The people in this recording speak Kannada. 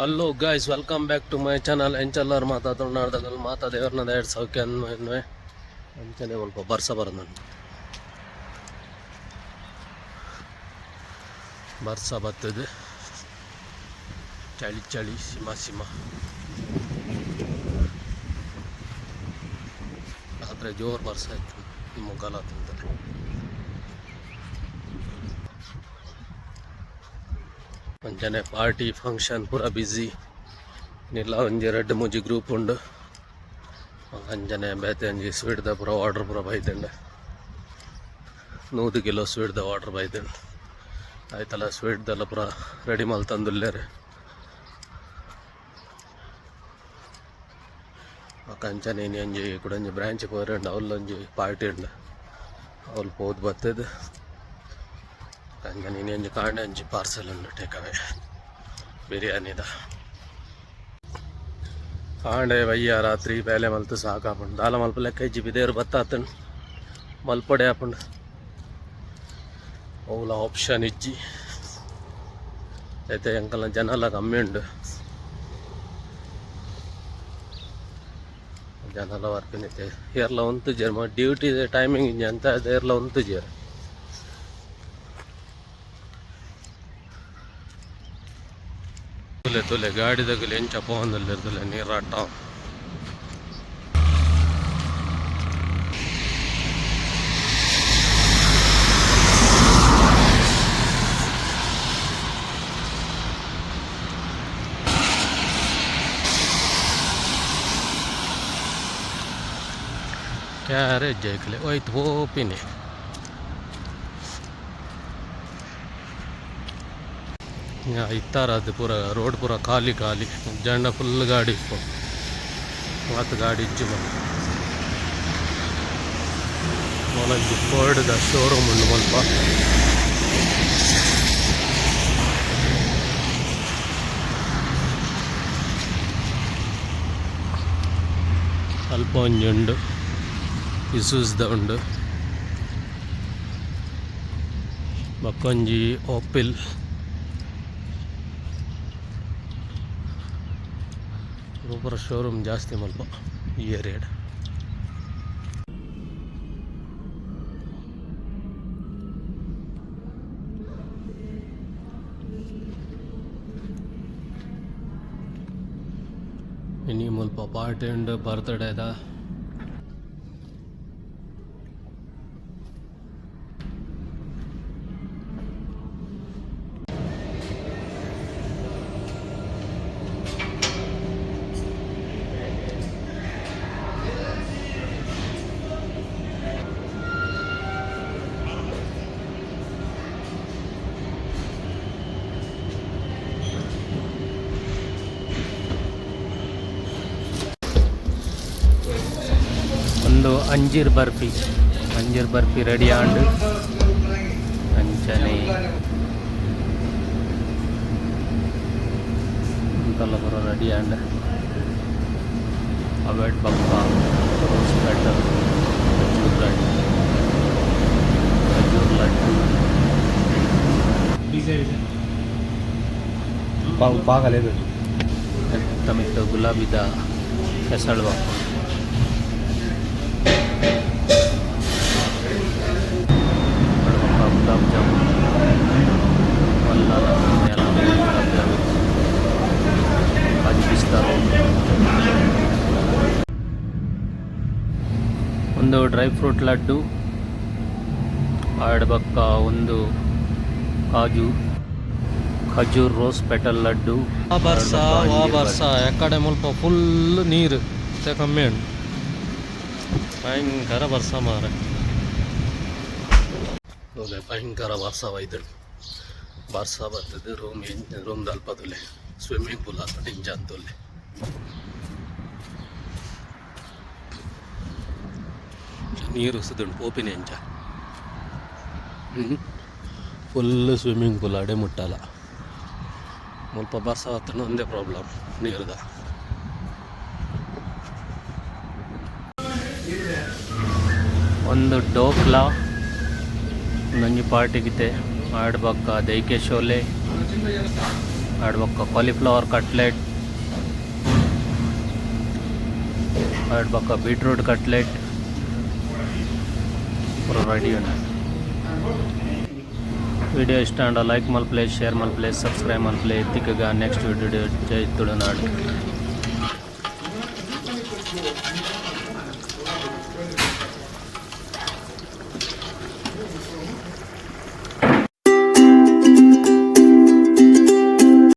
Hello guys welcome back to my channel ಎಂಚಲ್ಲರು ಮಾತಾಡ್ಕೊಂಡು ನಾಡ್ದಾಗಲ್ಲಿ ಮಾತಾದೇವ್ರನ್ನ ಎರಡು ಸಾವಿರಕ್ಕೆ ಅನ್ವೇ ಅಂಚನೆ ಸ್ವಲ್ಪ ಬರ್ಸ ಬರೋದು ನಾನು ಬರ್ಸ ಬರ್ತದೆ ಚಳಿ ಚಳಿ ಸಿಮ ಸಿಮ ಆದರೆ ಜೋರು ಬರ್ಸ ನಿಮ್ಮ ಮುಗ್ಗಲ ತಿಂತಾರೆ ಅಂಚನೆ ಪಾರ್ಟಿ, ಫಂಕ್ಷನ್, ಪೂರ ಬ್ಯುಸಿ ಇನ್ನೆಲ್ಲ ಒಂಜಿ ರೆಡ್ ಮೂಜಿ ಗ್ರೂಪ್ ಉಂಡು. ಅಂಜನೆ ಬೇತೆ ಅಂಜಿ ಸ್ವೀಟ್ದ ಪೂರ ಆರ್ಡ್ರ್ ಪೂರ ಬೈತಂಡ. ನೂರು ಕಿಲೋ ಸ್ವೀಟ್ದ ಆರ್ಡ್ರ್ ಬೈತಂಡ. ಆಯ್ತಲ್ಲ ಸ್ವೀಟ್ದೆಲ್ಲ ಪೂರ ರೆಡಿ ಮಾಲ್ ತಂದುಲ್ಲೇರಿ. ಕಂಚನೆ ಇನಿ ಒಂಜಿ ಕೂಡ ಒಂಜಿ ಬ್ರಾಂಚ್ ಪೋರಂಡು ಅವ್ಲು ಒಂಜಿ ಪಾರ್ಟಿ ಉಂಡು. ಅವ್ಲು ಪೋದು ಬರ್ತದೆ. ಹಂಗೆ ನೀನೇನು ಕಾಣೆ ಅಂಜಿ ಪಾರ್ಸೆಲ್ ಒಂದು ಟೇಕವೆ ಬಿರಿಯಾನಿದ. ಕಾಣೆ ವಯ್ಯ, ರಾತ್ರಿ ಬೇಲೆ ಮಲ್ತು ಸಾಕಾಪಂಡು. ದಾಲ ಮಲ್ಪಲೆ ಕೈ ಜಿ ಬಿದೇವ್ರು ಬತ್ತಾತನ್ ಮಲ್ಪಡೆ ಹಾಕೊಂಡು ಅವಲ ಆಪ್ಷನ್ ಇಜ್ಜಿ. ಐತೆ ಹೆಂಕಲ್ಲ ಜನ ಎಲ್ಲ ಕಮ್ಮಿ ಉಂಡು ಜನ ಎಲ್ಲ ವರ್ಕಿನೈತೆ. ಇರ್ಲ ಒಂತು ಜೇರ್ ಮ ಡ್ಯೂಟಿ ಟೈಮಿಂಗ್ ಇಂಜೆ ಅಂತ ಇರ್ಲ ಒಂತು ಜೇರು ತುಲೆ ತುಲೆ ಗಾಡಿ ತಗಲಿ ಎಂಚ ಪೋಂದಲ್ಲಿ ಇರ್ತಲೆ ನೀರಾಟ. ಕ್ಯಾರೇಜ್ ಐಕ್ಲೆ ಹೋಯ್ತು ಹೋಪಿನಿ ಇತ್ತಾರ ಅದು ಪೂರ, ರೋಡ್ ಪೂರ ಖಾಲಿ ಖಾಲಿ. ಜಂಡ ಫುಲ್ ಗಾಡಿ ಇಪ್ಪು ಮತ್ತು ಗಾಡಿ ಇಜ್ಜಿ ಬಂದು. ಮೊಲಂಜಿ ಫೋರ್ಡ್ದ ಶೋರೂಮ್ ಉಂಡು ಸ್ವಲ್ಪ ಅಲ್ಪ ಒಂಜಿ ಉಂಡು. ಇಸೂಸ್ದ ಉಂಡು. ಬಕ್ಕೊಂಜಿ ಓಪಿಲ್ ರೂಪರ ಶೋರೂಮ್ ಜಾಸ್ತಿ ಮಲ್ಪ ಈ ಏರಿಯಾಡ ಇನಿ ಮಲ್ಪ ಪಾರ್ಟಿ ಬರ್ತಡೇ ಬರ್ತ್ಡೇದ ಒಂದು ಅಂಜೀರ್ ಬರ್ಫಿ. ಅಂಜೀರ್ ಬರ್ಫಿ ರೆಡಿ ಆಂಡು ಅಂಚನೆ. ಅಂತೆಲ್ಲ ಬರೋ ರೆಡಿ ಆಂಡ್ ಅವೆಡ್ ಬಪ್ಪ ರೋಸ್ ಪೆಟಲ್ ಖಜೂರ್ ಲಡ್ಡು ಖಜೂರ್ ಲಡ್ಡು ಪಾಗలేదు ತಮಿತ್ತು ಗುಲಾಬಿದ ಹೆಸಳು ಬಪ್ಪ ಗುಲಾಬ್ ಜಾಮೂನ್ ಒಂದು ಡ್ರೈ ಫ್ರೂಟ್ ಲಡ್ಡು ಆಡ್ಬಕ್ಕ ಒಂದು ಕಾಜು ಖಜೂರ್ ರೋಸ್ ಪೆಟಲ್ ಲಡ್ಡು ಆ ಬರ್ಸ ಆ ಬರ್ಸ ಎಕಡೆ ಮುಲ್ಪ ಫುಲ್ ನೀರು ಕಮ್ಮಿ ಉಂಟು. ಭಯಂಕರ ಬರ್ಸ ಮಾರ. ಹೋಗಿ ಭಯಂಕರ ಬರ್ಸ ಒಯ್ದು ಬರ್ಸ ಬರ್ತದೆ ರೂಮ್ ರೂಮ್ ದಲ್ಪದಲ್ಲಿ ಸ್ವಿಮ್ಮಿಂಗ್ ಪೂಲ್ ಅಂತ ಇಂಜ ಅಂತಲ್ಲಿ ನೀರು ಸುದುಂಡು ಪೋಪಿನ ಎಂಚ ಫುಲ್ ಸ್ವಿಮ್ಮಿಂಗ್ ಪೂಲ್ ಅಡೆ ಮುಟ್ಟಲ್ಲ ಮುಲ್ಪ ಬರ್ಸ ಹತ್ರ ಒಂದೇ ಪ್ರಾಬ್ಲಮ್ ನೀರ್ದ ಒಂದು ಡೋಕ್ಲಾ ನಂಗೆ ಪಾರ್ಟಿಗಿತ್ತೆ ಆಡ್ಬಕ್ಕ ದೈಕೆ ಶೋಲೆ, ಆಡ್ಬಕ್ಕ ಕಾಲಿಫ್ಲವರ್ ಕಟ್ಲೆಟ್ ಆಡ್ಬಕ್ಕ ಬೀಟ್ರೂಟ್ ಕಟ್ಲೆಟ್ ರೆಡಿ ವಿಡಿಯೋ ಇಷ್ಟ ಅಂಡ ಲೈಕ್ ಮಲ್ಪ್ಲೇ ಶೇರ್ ಮಲ್ಪ್ಲೇ ಸಬ್ಸ್ಕ್ರೈಬ್ ಮಲ್ಪ್ಲೇ. ಇತ್ತಿಕಗ ನೆಕ್ಸ್ಟ್ ವಿಡಿಯೋ ಜೈ ತುಳುನಾಡು.